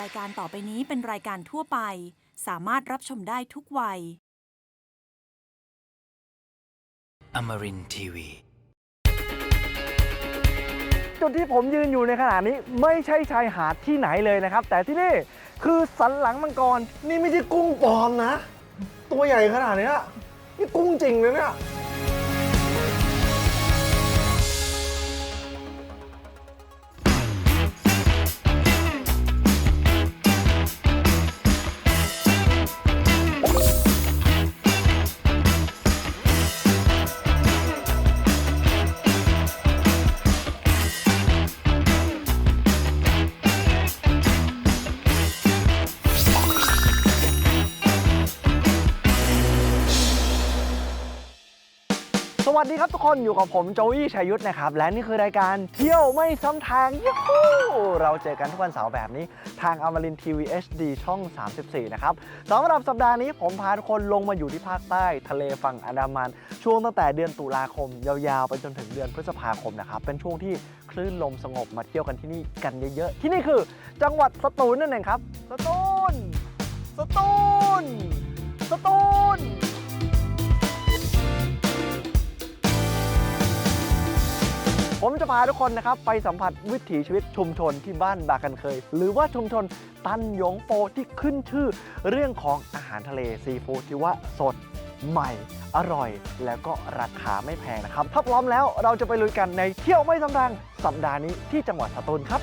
รายการต่อไปนี้เป็นรายการทั่วไป สามารถรับชมได้ทุกวัย Amarin Tiwi. จุดที่ผมยืนอยู่ในขณะนี้ไม่ใช่ชายหาดที่ไหนเลยนะครับ แต่ที่นี่คือสันหลังมังกร นี่ไม่ใช่กุ้งปลอมนะ ตัวใหญ่ขนาดเนี้ยนี่กุ้งจริงเลยเนี่ย วัสดีครับทุกคนอยู่กับผมโจวี่ชัยยุทธนะครับ และนี่คือรายการเที่ยวไม่ซ้ำทางยูฮูเราเจอกันทุกวันเสาร์แบบนี้ ทางอมรินทีวี HD ช่อง 34 นะครับสำหรับสัปดาห์นี้ผมพาทุกคนลงมาอยู่ที่ภาคใต้ ทะเลฝั่งอันดามัน ช่วงตั้งแต่เดือนตุลาคม ยาวๆ ไปจนถึงเดือนพฤษภาคมนะครับ เป็นช่วงที่คลื่นลมสงบมาเที่ยวกันที่นี่กันเยอะๆ ที่นี่คือ จังหวัดสตูลนั่นเองครับ สตูล สตูล สตูล ผมจะพาทุกคนนะครับไปสัมผัสวิถีชีวิตชุมชนที่บ้านบากันเคย หรือว่าชุมชนตันหยงโปที่ขึ้นชื่อ เรื่องของอาหารทะเลซีฟู้ดที่ว่าสดใหม่อร่อย แล้วก็ราคาไม่แพงนะครับ ถ้าพร้อมแล้วเราจะไปลุยกันในเที่ยวไม่สำรังสัปดาห์นี้ที่จังหวัดสตูลครับ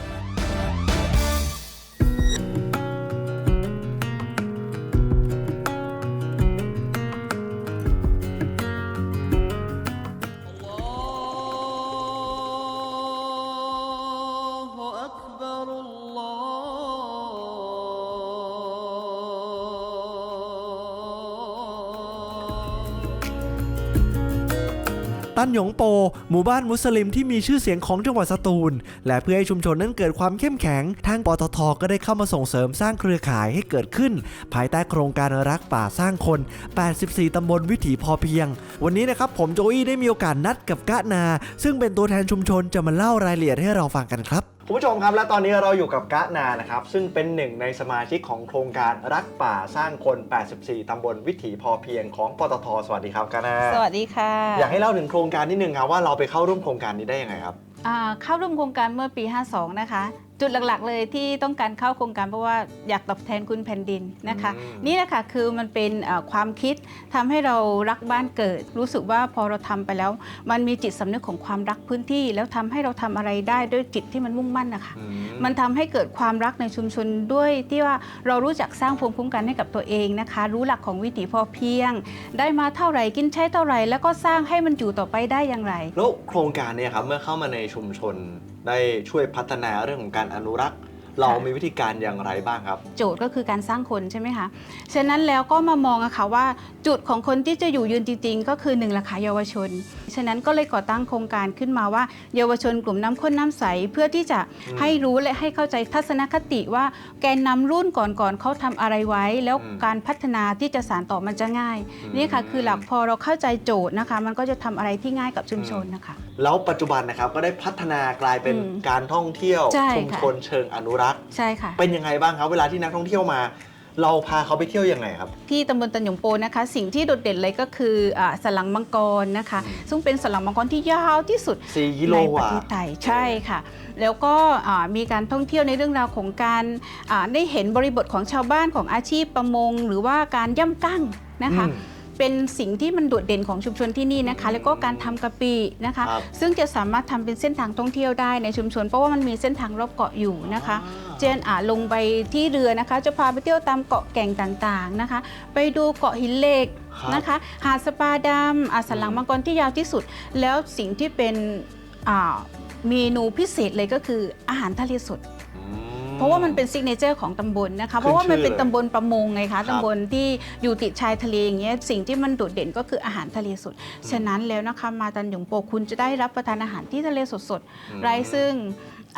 านหยงโป หมู่บ้านมุสลิมที่มีชื่อเสียงของจังหวัดสตูล และเพื่อให้ชุมชนนั้นเกิดความเข้มแข็ง ทางปตทก็ได้เข้ามาส่งเสริมสร้างเครือข่ายให้เกิดขึ้น ภายใต้โครงการรักป่าสร้างคน 84 ตำบลวิถีพอเพียง วันนี้นะครับผมโจอี้ได้มีโอกาสนัดกับกะนา ซึ่งเป็นตัวแทนชุมชนจะมาเล่ารายละเอียดให้เราฟังกันครับ คุณผู้ชมครับ และตอนนี้เราอยู่กับกะนานะครับ ซึ่งเป็นหนึ่งในสมาชิกของโครงการรักป่าสร้างคน 84 ตำบลวิถีพอเพียงของปตท สวัสดีครับกะนาสวัสดีค่ะ อยากให้เล่าถึงโครงการนิดนึงครับว่าเราไปเข้าร่วมโครงการนี้ได้ยังไงครับ อ่าเข้าร่วมโครงการเมื่อปี 52 นะคะ จุดหลักๆ เลยที่ต้องการเข้าโครงการเพราะว่าอยากตอบแทนคุณแผ่นดินนะคะ อืม นี่แหละค่ะคือมันเป็นอ่าความคิดทำให้เรารักบ้านเกิด รู้สึกว่าพอเราทำไปแล้ว มันมีจิตสำนึกของความรักพื้นที่ แล้วทำให้เราทำอะไรได้ด้วยจิตที่มันมุ่งมั่นนะคะ อืมันทำให้เกิดความรักในชุมชนด้วยที่ว่าเรารู้จักสร้างภูมิคุ้มกันให้กับตัวเองนะคะ รู้หลักของวิถีพอเพียง ได้มาเท่าไหร่กินใช้เท่าไหร่ แล้วก็สร้างให้มันอยู่ต่อไปได้อย่างไร แล้วโครงการเนี่ยครับเมื่อเข้ามาในชุมชนได้ช่วยพัฒนาเรื่องของการอนุรักษ์ เรามีวิธีการอย่างไรบ้างครับ โจทย์ก็คือการสร้างคนใช่ไหมคะ ฉะนั้นแล้วก็มามองอะค่ะว่าจุดของคนที่จะอยู่ยืนจริงๆ ก็คือหนึ่งราคาเยาวชน ฉะนั้นก็เลยก่อตั้งโครงการขึ้นมาว่า เยาวชนกลุ่มน้ำข้นน้ำใส เพื่อที่จะอืมให้รู้และให้เข้าใจทัศนคติว่าแกนนำรุ่นก่อนๆเขาทำอะไรไว้ แล้วอืมการพัฒนาที่จะสานต่อมันจะง่าย นี่ค่ะคือหลักพอเราเข้าใจโจทย์นะคะ มันก็จะทำอะไรที่ง่ายกับชุมชนนะคะ แล้วปัจจุบันนะครับก็ได้พัฒนากลายเป็นอืมการท่องเที่ยวใช่ชุมค่ะ ชนเชิงอนุรักษ์ใช่ค่ะ เป็นยังไงบ้างครับ เวลาที่นักท่องเที่ยวมา เราพาเขาไปเที่ยวยังไงครับ ที่ตำบลตันหยงโปนะคะ สิ่งที่โดดเด่นเลยก็คืออาสลังมังกรนะคะอืมซึ่งเป็นสลังมังกรที่ยาวที่สุด 4กิโลในประอะเทศไทยใช่ค่ะ แล้วก็อ่ามีการท่องเที่ยวในเรื่องราวของการอ่าได้เห็นบริบทของชาวบ้านของอาชีพประมง หรือว่าการย่ำกั้งนะคะ อืม เป็นสิ่งที่มันโดดเด่นของชุมชนที่นี่นะคะ แล้วก็การทำกะปินะคะ ครับซึ่งจะสามารถทำเป็นเส้นทางท่องเที่ยวได้ในชุมชน เพราะว่ามันมีเส้นทางรอบเกาะอยู่นะคะเจนอ่าลงไปที่เรือนะคะ จะพาไปเที่ยวตามเกาะแก่งต่างๆนะคะ ไปดูเกาะหินเหล็กครับนะคะ หาดสปาดำอาสนหลังมังกรที่ยาวที่สุด แล้วสิ่งที่เป็นอ่าเมนูพิเศษเลยก็คืออาหารทะเลสดอื เพราะว่ามันเป็นซิกเนเจอร์ของตำบลนะคะขึ้นเพราะว่ามันเป็นชื่อเลยตำบลประมงไงครัคะบตำบลที่อยู่ติดชายทะเลอย่างเงี้ยสิ่งที่มันโดดเด่นก็คืออาหารทะเลสด ฉะนั้นแล้วนะคะมาตันหยงโปคุณจะได้รับประทานอาหารที่ทะเลสดอืมๆไร้ซึ่ง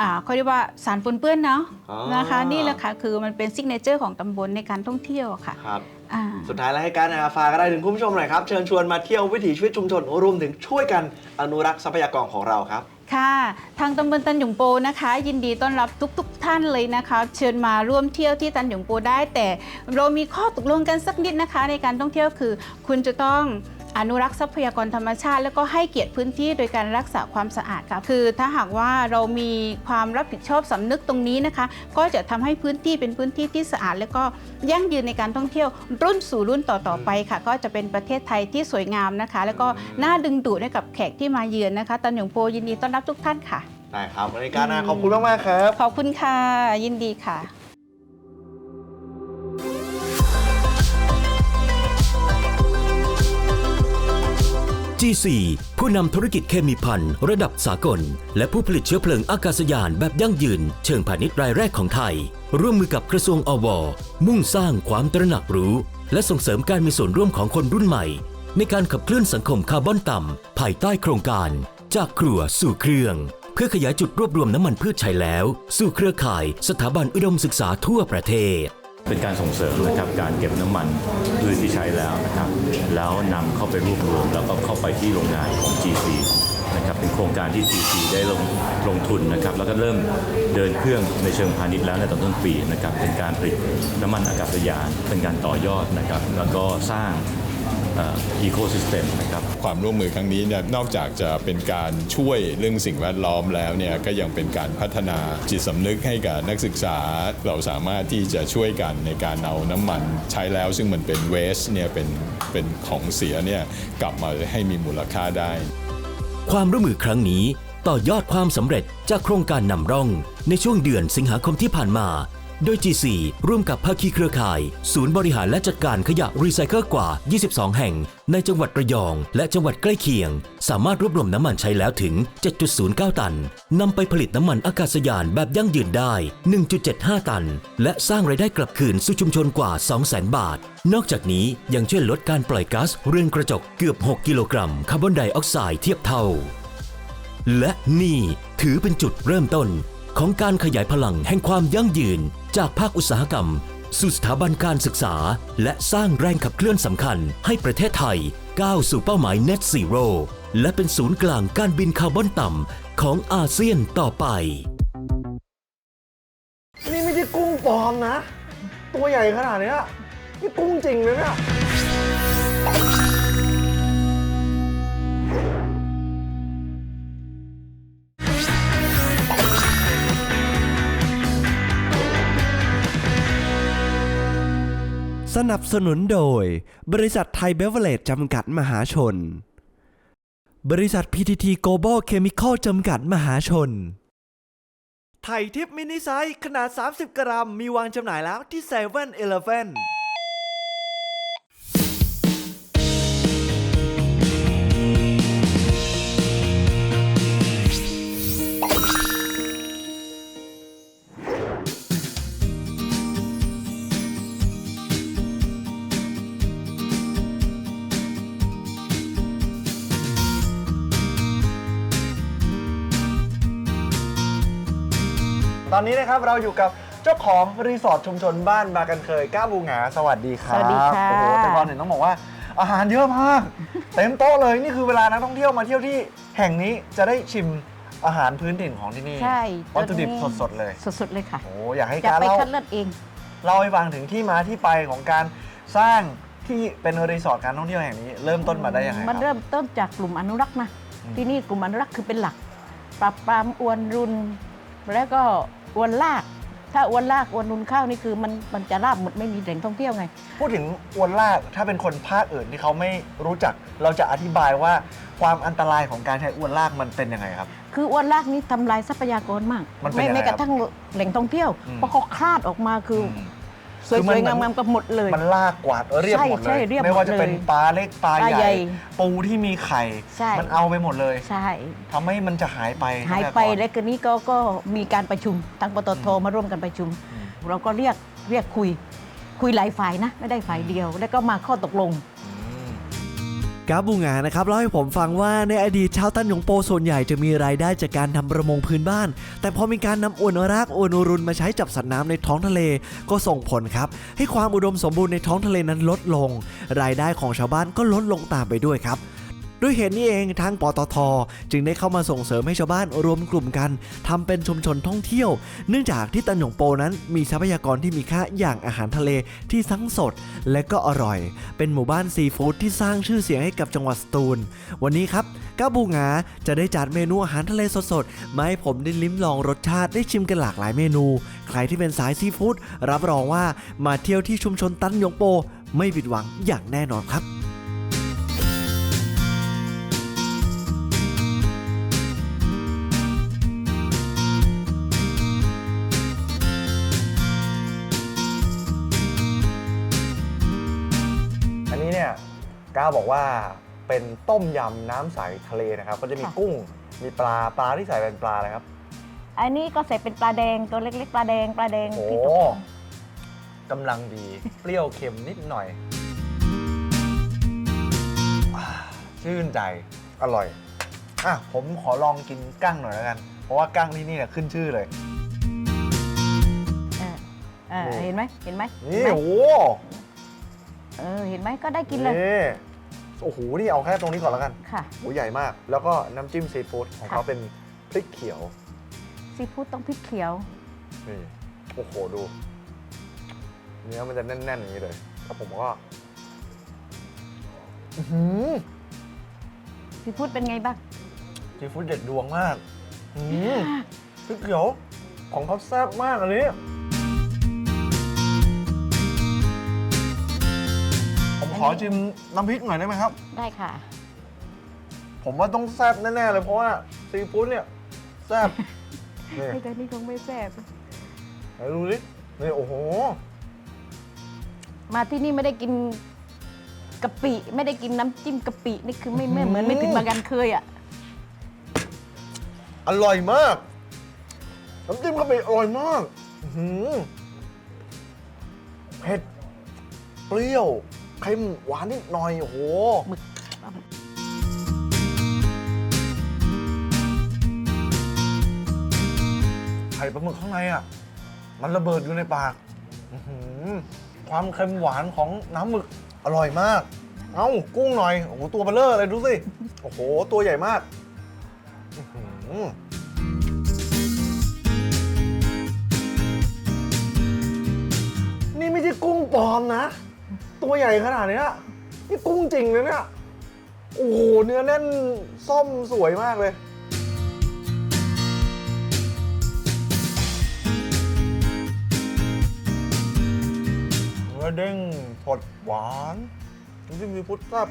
อ่าเขาเรียกว่าสารปนเปื้อนเนาะอ๋อนะคะนี่แหละค่ะคือมันเป็นซิกเนเจอร์ของตำบลในการท่องเที่ยวอะค่ะครับอ่าสุดท้ายแล้วให้การอาฝากอะไรถึงคุณผู้ชมหน่อยครับ เชิญชวนมาเที่ยววิถีชีวิตชุมชนรวมถึงช่วยกันอนุรักษ์ทรัพยากรของเราครับ ค่ะ ทางตำบลตันหยงโปนะคะ ยินดีต้อนรับทุกๆทท่านเลยนะคะ เชิญมาร่วมเที่ยวที่ตันหยงโปได้ แต่เรามีข้อตกลงกันสักนิดนะคะ ในการท่องเที่ยวคือ คุณจะต้อง อนุรักษ์ทรัพยากรธรรมชาติ แล้วก็ให้เกียรติพื้นที่โดยการรักษาความสะอาดค่ะคือถ้าหากว่าเรามีความรับผิดชอบสำนึกตรงนี้นะคะ ก็จะทำให้พื้นที่เป็นพื้นที่ที่สะอาด แล้วก็ยั่งยืนในการท่องเที่ยวรุ่นสู่รุ่นต่อๆไปค่ะ ก็จะเป็นประเทศไทยที่สวยงามนะคะ แล้วก็น่าดึงดูดให้กับแขกที่มาเยือนนะคะตันหยงโปยินดีต้อนรับทุกท่านค่ะได้ครับรายการหนาขอบคุณมากๆครับ ขอบคุณค่ะ ยินดีค่ะ G4 ผู้นำธุรกิจเคมีพันระดับสากล และผู้ผลิตเชื้อเพลิงอากาศยานแบบยั่งยืน เชิงพาณิชย์รายแรกของไทย ร่วมมือกับกระทรวงอว มุ่งสร้างความตระหนักรู้ และส่งเสริมการมีส่วนร่วมของคนรุ่นใหม่ ในการขับเคลื่อนสังคมคาร์บอนต่ำ ภายใต้โครงการ จากครัวสู่เครื่อง เพื่อขยายจุดรวบรวมน้ำมันพืชใช้แล้ว สู่เครือข่าย สถาบันอุดมศึกษาทั่วประเทศ เป็นการส่งเสริมนะครับการเก็บน้ำมันพืชที่ใช้แล้วนะครับ แล้วนำเข้าไปรวบรวม แล้วก็เข้าไปที่โรงงานของ GC นะครับเป็นโครงการที่ GC ได้ลงลงทุนนะครับแล้วก็เริ่มเดินเครื่องในเชิงพาณิชย์แล้วในตอนต้นปีนะครับเป็นการผลิตน้ำมันอากาศยานเป็นการต่อยอดนะครับแล้วก็สร้าง อีโคซิสเต็มนะครับความร่วมมือครั้งนี้เนี่ยนอกจากจะเป็นการช่วยเรื่องสิ่งแวดล้อมแล้วเนี่ยก็ยังเป็นการพัฒนาจิตสำนึกให้กับนักศึกษา เราสามารถที่จะช่วยกันในการเอาน้ำมันใช้แล้ว ซึ่งมันเป็นเวสเนี่ยเป็นเป็นของเสียเนี่ยกลับมาให้มีมูลค่าได้ ความร่วมมือครั้งนี้ต่อยอดความสำเร็จจากโครงการนำร่องในช่วงเดือนสิงหาคมที่ผ่านมา โดย G4 ร่วมกับภาคีเครือข่าย ศูนย์บริหารและจัดการขยะรีไซเคิลกว่า 22 แห่ง ในจังหวัดระยอง และจังหวัดใกล้เคียง สามารถรวบรวมน้ำมันใช้แล้วถึง 7.09 ตันนำไปผลิตน้ำมันอากาศยานแบบยั่งยืนได้ 1.75 ตัน และสร้างรายได้กลับคืนสู่ชุมชนกว่า 200,000 บาท นอกจากนี้ยังช่วยลดการปล่อยก๊าซเรือนกระจกเกือบ 6 กิโลกรัมคาร์บอนไดออกไซด์เทียบเท่า และนี่ถือเป็นจุดเริ่มต้น ของการขยายพลังแห่งความยั่งยืน จากภาคอุตสาหกรรม สู่สถาบันการศึกษา และสร้างแรงขับเคลื่อนสำคัญให้ประเทศไทย ก้าวสู่เป้าหมาย Net Zero และเป็นศูนย์กลางการบินคาร์บอนต่ำของอาเซียนต่อไป นี่ไม่ใช่กุ้งปลอมนะ ตัวใหญ่ขนาดเนี้ยนี่กุ้งจริงเลยเนี่ย สนับสนุนโดย บริษัทไทยเบเวอร์เลจจำกัดมหาชน บริษัท PTT Global Chemical จำกัดมหาชน ไทยทิปมินิไซส์ขนาด 30 กรัม มีวางจำหน่ายแล้วที่7 e เ e ่ e อเต อนนี้นะครับเราอยู่กับเจ้าของรีสอร์ทชุมชนบ้านบากันเคยก้าบูหงาสวัสดีครับสวัสดีค่ะ โอ้โหแต่ก่อนหนึ่งต้องบอกว่า อาหารเยอะมาก เต็มโต๊ะเลยนี่คือเวลานักท่องเที่ยวมาเที่ยวที่แห่งนี้จะได้ชิมอาหารพื้นถิ่นของที่นี่ใช่วัตถุดิบตัวนี้ สดๆเลยสดๆเลยค่ะ โอ้อยากให้จะการไปเล่า คัดเลือดเอง เล่าให้ฟังถึงที่มาที่ไปของการสร้างที่เป็นรีสอร์ทการท่องเที่ยวแห่งนี้ เริ่มต้นมาได้ยังไงคมันรับเริ่มต้นจากกลุ่มอนุรักษ์นะ อืม ที่นี่กลุ่มอนุรักษ์คือเป็นหลัก ปรับปรามอวนรุน แล้วก็ อวนลาก ถ้าอวนลากอวนรุนเข้านี่คือมันมันจะราบหมดไม่มีแหล่งท่องเที่ยวไง พูดถึงอวนลากถ้าเป็นคนภาคอื่นที่เขาไม่รู้จัก เราจะอธิบายว่าความอันตรายของการใช้อวนลากมันเป็นยังไงครับ คืออวนลากนี่ทำลายทรัพยากรมากมันเป็นไม่ยังไงไม่กระทั่งแหล่งท่องเที่ยวอืมเพราะเขาคลาดออกมาคืออม สวยคือมันๆงามๆก็หมดเลย มันลากกวาดเรียบใช่หมดเลใช่ย เรียบไม่ว่าจะหมดเลยเป็นปลาเล็กปลาปลาใหใหญ่ญ่ ปูที่มีไข่ ใช่ มันเอาไปหมดเลยใช่ ทำให้มันจะหายไปหายไปทรัพกรแล้วก็นี้ก็ก็มีการประชุมทางปตทมาร่วมกันประชุม อืม เราก็เรียกเรียกคุย คุยหลายฝ่ายนะ ไม่ได้ฝ่ายเดียว แล้วก็มาข้อตกลง กาบูงานะครับเล่าให้ผมฟังว่าในอดีตชาวตันหยงโปส่วนใหญ่จะมีรายได้จากการทำประมงพื้นบ้าน แต่พอมีการนำอวนรากอวนรุนมาใช้จับสัตว์น้ำในท้องทะเลก็ส่งผลครับ ให้ความอุดมสมบูรณ์ในท้องทะเลนั้นลดลง รายได้ของชาวบ้านก็ลดลงตามไปด้วยครับ ด้วยเหตุนี้เองทางปตท จึงได้เข้ามาส่งเสริมให้ชาวบ้านรวมกลุ่มกันทำเป็นชุมชนท่องเที่ยว เนื่องจากที่ตันหยงโปนั้นมีทรัพยากรที่มีค่าอย่างอาหารทะเลที่ทั้งสดและก็อร่อย เป็นหมู่บ้านซีฟู้ดที่สร้างชื่อเสียงให้กับจังหวัดสตูล วันนี้ครับก้าบูงาจะได้จัดเมนูอาหารทะเลสดๆมาให้ผมได้ลิ้มลองรสชาติได้ชิมกันหลากหลายเมนู ใครที่เป็นสายซีฟู้ดรับรองว่ามาเที่ยวที่ชุมชนตันหยงโป ไม่ผิดหวังอย่างแน่นอนครับ บอกว่าเป็นต้มยำน้ำใสทะเลนะครับ ก็จะมีค่ะ กุ้งมีปลาปลาที่ใส่เป็นปลาอะไรครับ อันนี้ก็ใส่เป็นปลาแดงตัวเล็กๆปลาแดงปลาแดงโอ้ที่ตกกำลังดี เปรี้ยวเค็มนิดหน่อยอ่าชื่นใจ อร่อย อะ ผมขอลองกินกั้งหน่อยแล้วกัน เพราะว่ากั้งที่นี่เนี่ยขึ้นชื่อเลย เออเออนี่เห็นไหมเห็นไหมนี่เห็นไหมโอ้โหเออเห็นไหมก็ได้กินเลย นี่ โอ้โห นี่เอาแค่ตรงนี้ก่อนแล้วกันค่ะโหใหญ่มาก แล้วก็น้ำจิ้มซีฟู้ดของเขาค่ะเป็นพริกเขียว ซีฟู้ดต้องพริกเขียว นี่ โอ้โห ดู เนื้อมันจะแน่น ๆ อย่างนี้เลย แล้วผมก็อื้อหือซีฟู้ดเป็นไงบ้าง ซีฟู้ดเด็ดดวงมาก อื้อหือพริกเขียวของเขาแซ่บมากอันนี้ ขอชิมน้ำพริกหน่อยได้ไหมครับ ได้ค่ะ ผมว่าต้องแซ่บแน่ๆเลยเพราะว่าซีฟู้ดเนี่ยแซ่บนี่ไอ้ตัวนี้คงไม่แซ่บไหนดูดินี่โอ้โห มาที่นี่ไม่ได้กินกะปิไม่ได้กินน้ำจิ้มกะปินี่คือไม่ไม่เหมือนไม่ถึงบางกันเคยอะอร่อยมากน้ำจิ้มกะปิอร่อยมากอื้อหือเผ็ดเปรี้ยว เค็มหวานนิดหน่อยโอ้โหหมึกไข่ปลาหมึกข้างในอะ มันระเบิดอยู่ในปากอื้อหือความเค็มหวานของน้ำหมึกอร่อยมาก เอ้ากุ้งหน่อย โอ้โห ตัวเบลเลอร์เลยดูสิ โอ้โห ตัวใหญ่มากอื้อหือ ตัวใหญ่ขนาดเนี้ยนี่กุ้งจริงเลยเนี่ย โอ้โห เนื้อแน่นส้มสวยมากเลย เนื้อเด้งสดหวานน้ำจิ้มซีฟู้ดแซ่บ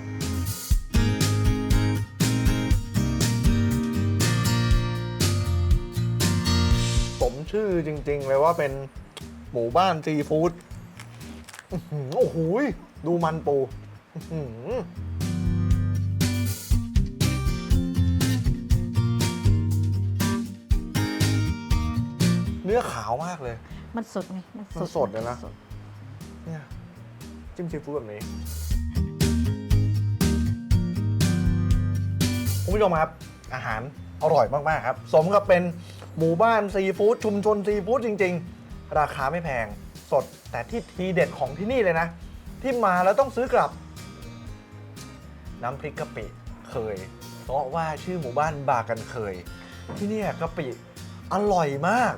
สมชื่อจริงๆเลยว่าเป็นหมู่บ้านซีฟู้ด โอ้โหยดูมันปูอื้อหือเนื้อขาวมากเลย มันสดไงมันมันสดเลยนะสดเนี่ยจิ้มซีฟู้ดแบบนี้คุณผู้ชมครับ อาหารอร่อยมาก ๆ ครับ สมกับเป็นหมู่บ้านซีฟู้ดชุมชนซีฟู้ดจริง ๆ ราคาไม่แพง สด แต่ที่ทีเด็ดของที่นี่เลยนะ ที่มาแล้วต้องซื้อกลับ น้ำพริกกะปิเคย เพราะว่าชื่อหมู่บ้านบากันเคย ที่เนี่ยกะปิอร่อยมาก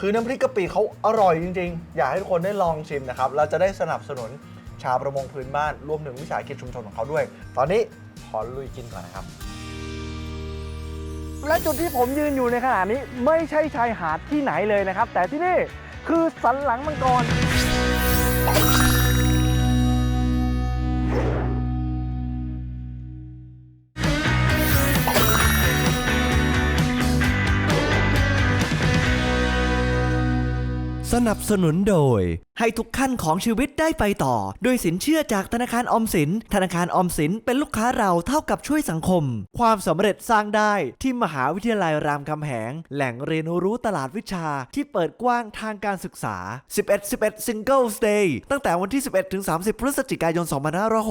คือน้ำพริกกะปิเขาอร่อยจริง ๆ อยากให้ทุกคนได้ลองชิมนะครับ เราจะได้สนับสนุนชาวประมงพื้นบ้านรวมถึงวิสาหกิจชุมชนของเขาด้วย ตอนนี้ขอลุยกินก่อนนะครับ และจุดที่ผมยืนอยู่ในขณะนี้ไม่ใช่ชายหาดที่ไหนเลยนะครับ แต่ที่นี่ คือสันหลังมังกร สนับสนุนโดย ให้ทุกขั้นของชีวิตได้ไปต่อ ด้วยสินเชื่อจากธนาคารออมสิน ธนาคารออมสินเป็นลูกค้าเราเท่ากับช่วยสังคม ความสำเร็จสร้างได้ที่มหาวิทยาลัยรามคำแหง แหล่งเรียนรู้ตลาดวิชาที่เปิดกว้างทางการศึกษา 11 11 Singles Day ตั้งแต่วันที่ 11 ถึง 30 พฤศจิกายน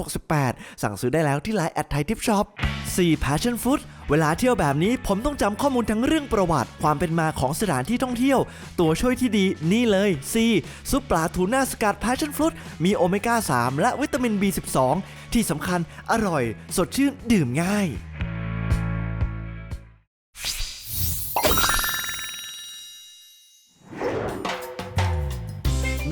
2568 สั่งซื้อได้แล้วที่ไลน์แอดไทยทิปช็อป4 Passion Food เวลาเที่ยวแบบนี้ผมต้องจำข้อมูลทั้งเรื่องประวัติ ความเป็นมาของสถานที่ท่องเที่ยว ตัวช่วยที่ดีนี่เลย C ซุปปลาทูน่าสกัดแพชชั่นฟรุตมีโอเมก้า 3 และวิตามิน B12 ที่สำคัญอร่อย สดชื่นดื่มง่าย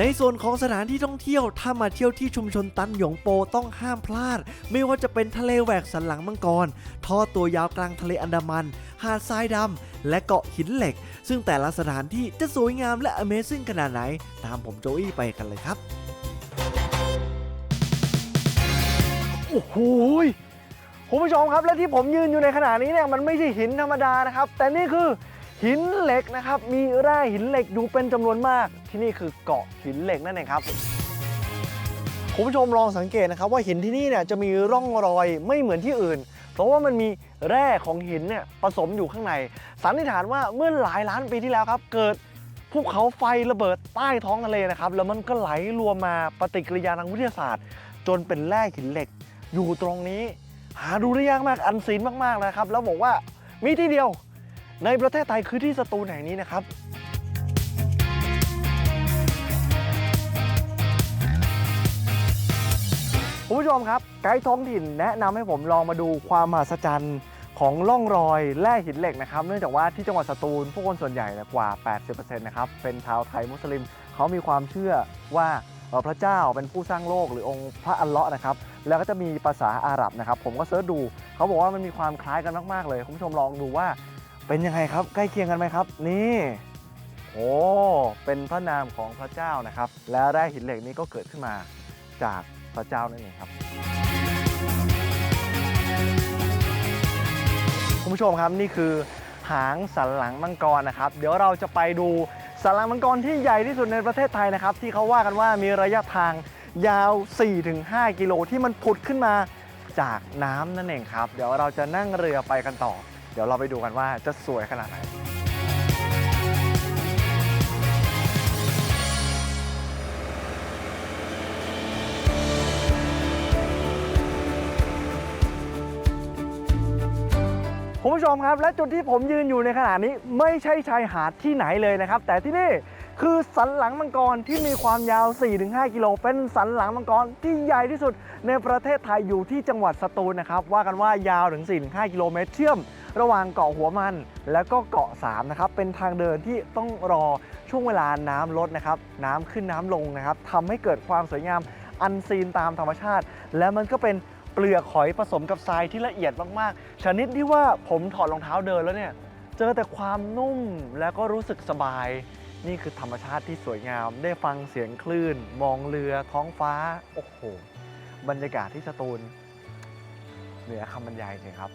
ในส่วนของสถานที่ท่องเที่ยว ถ้ามาเที่ยวที่ชุมชนตันหยงโปต้องห้ามพลาด ไม่ว่าจะเป็นทะเลแหวกสันหลังมังกรท่อตัวยาวกลางทะเลอันดามัน หาดทรายดำและเกาะหินเหล็ก ซึ่งแต่ละสถานที่จะสวยงามและ Amazing ขนาดไหน ตามผมโจอี้ไปกันเลยครับโอ้โหคุณผู้ชมครับและที่ผมยืนอยู่ในขณะนี้เนี่ยมันไม่ใช่หินธรรมดานะครับ แต่นี่คือ หินเหล็กนะครับ มีแร่หินเหล็กอยู่เป็นจำนวนมาก ที่นี่คือเกาะหินเหล็กนั่นเองครับคุณผู้ชมลองสังเกตนะครับว่าหินที่นี่เนี่ยจะมีร่องรอยไม่เหมือนที่อื่น เพราะว่ามันมีแร่ของหินเนี่ยผสมอยู่ข้างใน สันนิษฐานว่าเมื่อหลายล้านปีที่แล้วครับ เกิดภูเขาไฟระเบิดใต้ท้องทะเลนะครับ แล้วมันก็ไหลรวมมาปฏิกิริยาทางวิทยาศาสตร์ จนเป็นแร่หินเหล็ก อยู่ตรงนี้ หาดูได้ยากมากอันซีนมากๆนะครับ แล้วบอกว่ามีที่เดียว ในประเทศไทยคือที่สตูลแห่งนี้นะครับ คุณผู้ชมครับ ไกด์ท้องถิ่นแนะนำให้ผมลองมาดูความมหัศจรรย์ของร่องรอยแร่หินเหล็กนะครับ เนื่องจากว่าที่จังหวัดสตูลผู้คนส่วนใหญ่นี่ยกว่า 80%นะครับเป็นชาวไทยมุสลิม เขามีความเชื่อว่าพระเจ้าเป็นผู้สร้างโลกหรือองค์พระอัลเลาะห์นะครับ แล้วก็จะมีภาษาอาหรับนะครับ ผมก็เสิร์ชดู เขาบอกว่ามันมีความคล้ายกันมาก ๆ เลย คุณผู้ชมลองดูว่า เป็นยังไงครับใกล้เคียงกันไหมครับ นี่โอ้เป็นพระนามของพระเจ้านะครับ และแร่หินเหล็กนี้ก็เกิดขึ้นมาจากพระเจ้านั่นเองครับคุณผู้ชมครับนี่คือหางสันหลังมังกรนะครับ เดี๋ยวเราจะไปดูสันหลังมังกรที่ใหญ่ที่สุดในประเทศไทยนะครับ ที่เขาว่ากันว่ามีระยะทางยาว 4-5 กิโลที่มันผุดขึ้นมาจากน้ำนั่นเองครับ เดี๋ยวเราจะนั่งเรือไปกันต่อ ดี๋ยวเราไปดูกันว่าจะสวยขนาดไหนคุณผู้ชมครับ และจุดที่ผมยืนอยู่ในขณะนี้ไม่ใช่ชายหาดที่ไหนเลยนะครับ แต่ที่นี่คือสันหลังมังกรที่มีความยาว 4-5 กิโล เป็นสันหลังมังกรที่ใหญ่ที่สุดในประเทศไทยอยู่ที่จังหวัดสตูลนะครับ ว่ากันว่ายาวถึง 4-5 กิโลเมตรเชื่อม ระหว่างเกาะหัวมัน และก็เกาะ3นะครับเป็นทางเดินที่ต้องรอช่วงเวลาน้ำลดนะครับน้ำขึ้นน้ำลงนะครับทำให้เกิดความสวยงามอันซีนตามธรรมชาติ และมันก็เป็นเปลือกหอยผสมกับทรายที่ละเอียดมากๆ ชนิดที่ว่าผมถอดรองเท้าเดินแล้วเนี่ยเจอแต่ความนุ่มแล้วก็รู้สึกสบาย นี่คือธรรมชาติที่สวยงาม ได้ฟังเสียงคลื่น มองเรือท้องฟ้า โอ้โห บรรยากาศที่สตูลเหนือคำบรรยายจริงครับ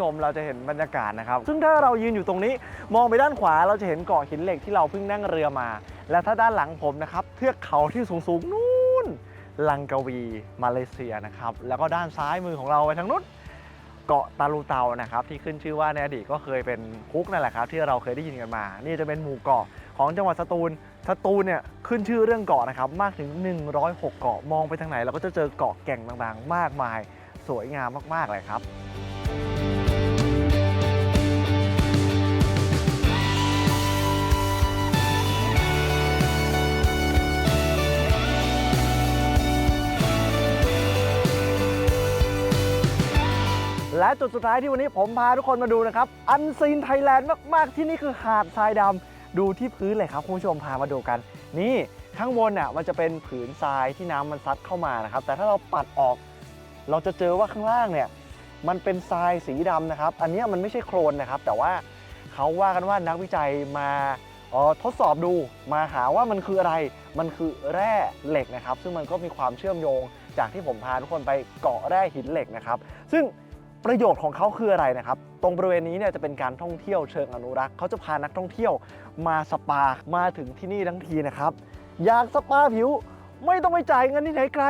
ชมเราจะเห็นบรรยากาศนะครับ ซึ่งถ้าเรายืนอยู่ตรงนี้ มองไปด้านขวาเราจะเห็นเกาะหินเหล็กที่เราเพิ่งนั่งเรือมา และถ้าด้านหลังผมนะครับเทือกเขาที่สูงๆนู่นลังกาวีมาเลเซียนะครับแล้วก็ด้านซ้ายมือของเราไปทางนู้นเกาะตาลูเตานะครับที่ขึ้นชื่อว่าในอดีตก็เคยเป็นคุกนั่นแหละครับที่เราเคยได้ยินกันมา นี่จะเป็นหมู่เกาะของจังหวัดสตูลสตูลเนี่ยขึ้นชื่อเรื่องเกาะนะครับมากถึง 106 เกาะมองไปทางไหนเราก็จะเจอเกาะแก่งต่างๆ มากมาย สวยงามมากๆเลยครับ และจุดสุดท้ายที่วันนี้ผมพาทุกคนมาดูนะครับ อันซีนไทยแลนด์มาก ๆ ที่นี่คือหาดทรายดำดูที่พื้นเลยครับคุณผู้ชมพามาดูกัน นี่ข้างบนน่ะมันจะเป็นผืนทรายที่น้ำมันซัดเข้ามานะครับ แต่ถ้าเราปัดออก เราจะเจอว่าข้างล่างเนี่ยมันเป็นทรายสีดำนะครับ อันนี้มันไม่ใช่โครนนะครับ แต่ว่าเขาว่ากันว่านักวิจัยมาออทดสอบดูมาหาว่ามันคืออะไร มันคือแร่เหล็กนะครับ ซึ่งมันก็มีความเชื่อมโยงจากที่ผมพาทุกคนไปเกาะแร่หินเหล็กนะครับ ซึ่ง ประโยชน์ของเขาคืออะไรนะครับ ตรงบริเวณนี้เนี่ยจะเป็นการท่องเที่ยวเชิงอนุรักษ์เขาจะพานักท่องเที่ยวมาสปามาถึงที่นี่ทั้งทีนะครับ อยากสปาผิวไม่ต้องไปจ่ายเงินที่ไหนไกล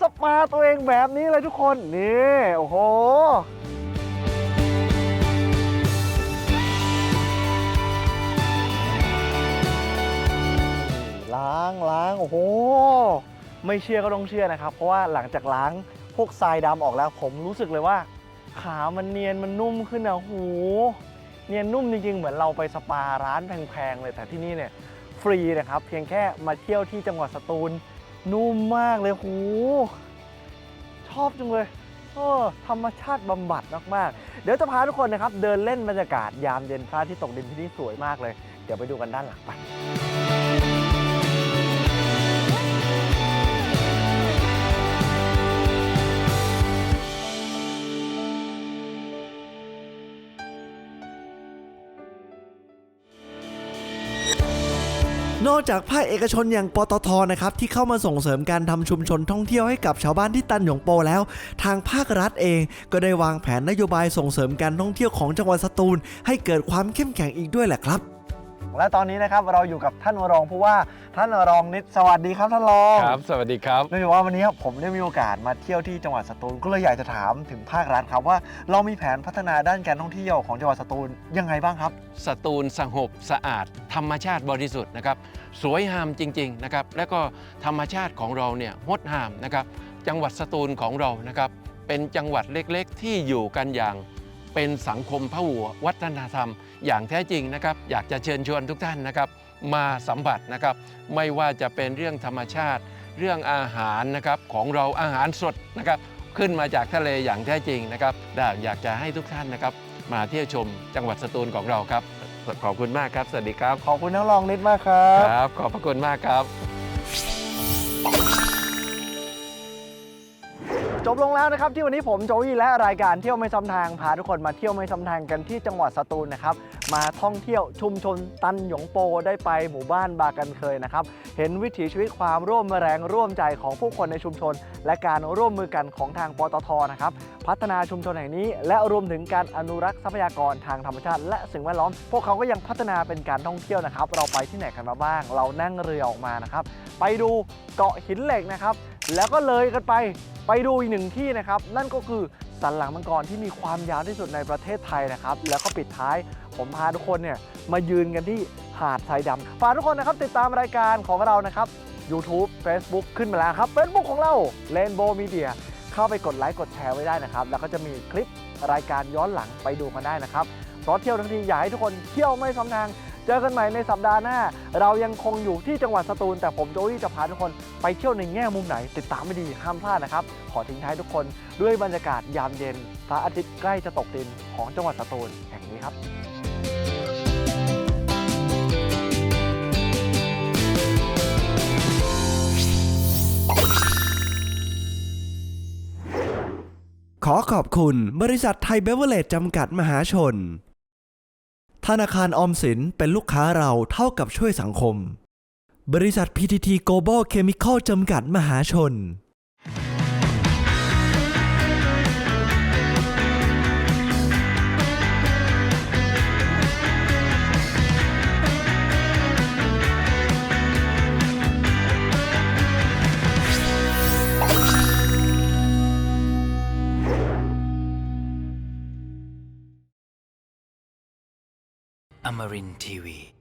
สปาตัวเองแบบนี้เลยทุกคนนี่โอ้โหล้างล้างโอ้โห ไม่เชื่อก็ต้องเชื่อนะครับ เพราะว่าหลังจากล้างพวกทรายดำออกแล้วผมรู้สึกเลยว่า ขามันเนียนมันนุ่มขึ้นนะโอ้โหเนียนนุ่มจริงๆ เหมือนเราไปสปาร้านแพงๆเลยแต่ที่นี่เนี่ยฟรีนะครับ เพียงแค่มาเที่ยวที่จังหวัดสตูลนุ่มมากเลยโหชอบจังเลยเออธรรมชาติบำบัดมากๆ เดี๋ยวจะพาทุกคนนะครับ เดินเล่นบรรยากาศยามเย็นพระอาที่ตกดินที่นี่สวยมากเลย เดี๋ยวไปดูกันด้านหลังไป นอกจากภาคเอกชนอย่างปตทนะครับที่เข้ามาส่งเสริมการทำชุมชนท่องเที่ยวให้กับชาวบ้านที่ตันหยงโปแล้ว ทางภาครัฐเองก็ได้วางแผนนโยบายส่งเสริมการท่องเที่ยวของจังหวัดสตูล ให้เกิดความเข้มแข็งอีกด้วยแหละครับ และตอนนี้นะครับเราอยู่กับท่านรองผู้ว่าท่านรองนิดสวัสดีครับท่านรองครับ สวัสดีครับเนื่องจากว่าวันนี้ผมได้มีโอกาสมาเที่ยวที่จังหวัดสตูลก็เลยอยากจะถามถึงภาครัฐครับว่าเรามีแผนพัฒนาด้านการท่องเที่ยวของจังหวัดสตูลยังไงบ้างครับ สตูลสงบสะอาด ธรรมชาติบริสุทธิ์นะครับสวยงามจริงๆนะครับและก็ธรรมชาติของเราเนี่ยงดงามนะครับจังหวัดสตูลของเรานะครับเป็นจังหวัดเล็กๆ ที่อยู่กันอย่างเป็นสังคมพหุวัฒนธรรม อย่างแท้จริงนะครับอยากจะเชิญชวนทุกท่านนะครับ มาสัมผัสนะครับไม่ว่าจะเป็นเรื่องธรรมชาติ เรื่องอาหารนะครับของเราอาหารสดนะครับขึ้นมาจากทะเลอย่างแท้จริงนะครับได้อยากจะให้ทุกท่านนะครับ มาเที่ยวชมจังหวัดสตูลของเราครับ ขอบคุณมากครับ สวัสดีครับ ขอบคุณท่านรองนิดมากครับ ครับ ขอบพระคุณมากครับ จบลงแล้วนะครับที่วันนี้ผมโจวี่และรายการเที่ยวไม่ซ้ำทางพาทุกคนมาเที่ยวไม่ซ้ำทางกันที่จังหวัดสตูลนะครับมาท่องเที่ยวชุมชนตันหยงโปได้ไปหมู่บ้านบากันเคยนะครับเห็นวิถีชีวิตความร่วมแรงร่วมใจของผู้คนในชุมชน และการร่วมมือกันของทางปตทนะครับพัฒนาชุมชนแห่งนี้ และรวมถึงการอนุรักษ์ทรัพยากรทางธรรมชาติ และสิ่งแวดล้อม พวกเขาก็ยังพัฒนาเป็นการท่องเที่ยวนะครับ เราไปที่ไหนกันมาบ้าง เรานั่งเรือออกมานะครับไปดูเกาะหินเหล็กนะครับ แล้วก็เลยกันไปไปดูอีกหนึ่งที่นะครับ นั่นก็คือสันหลังมังกรที่มีความยาวที่สุดในประเทศไทยนะครับ แล้วก็ปิดท้ายผมพาทุกคนเนี่ยมายืนกันที่หาดทรายดำฝากทุกคนนะครับติดตามรายการของเรานะครับ YouTube Facebook ขึ้นมาแล้วครับ Facebook ของเรา Rainbow Media เข้าไปกดไลค์กดแชร์ไว้ได้นะครับ แล้วก็จะมีคลิปรายการย้อนหลังไปดูกันได้นะครับเพราะเที่ยวทั้งทีอยากให้ทุกคนเที่ยวไม่ซ้ำทาง เจอกันใหม่ในสัปดาห์หน้า เรายังคงอยู่ที่จังหวัดสตูล แต่ผมโจวี่จะพาทุกคนไปเที่ยวในแง่มุมไหน ติดตามไม่ดีห้ามพลาดนะครับ ขอทิ้งท้ายทุกคนด้วยบรรยากาศยามเย็นพระอาทิตย์ใกล้จะตกดินของจังหวัดสตูลแห่งนี้ครับขอขอบคุณบริษัทไทยเบเวอร์เลจจำกัดมหาชน ธนาคารออมสินเป็นลูกค้าเราเท่ากับช่วยสังคม บริษัท PTT Global Chemical จำกัดมหาชน Amarin Tiwi.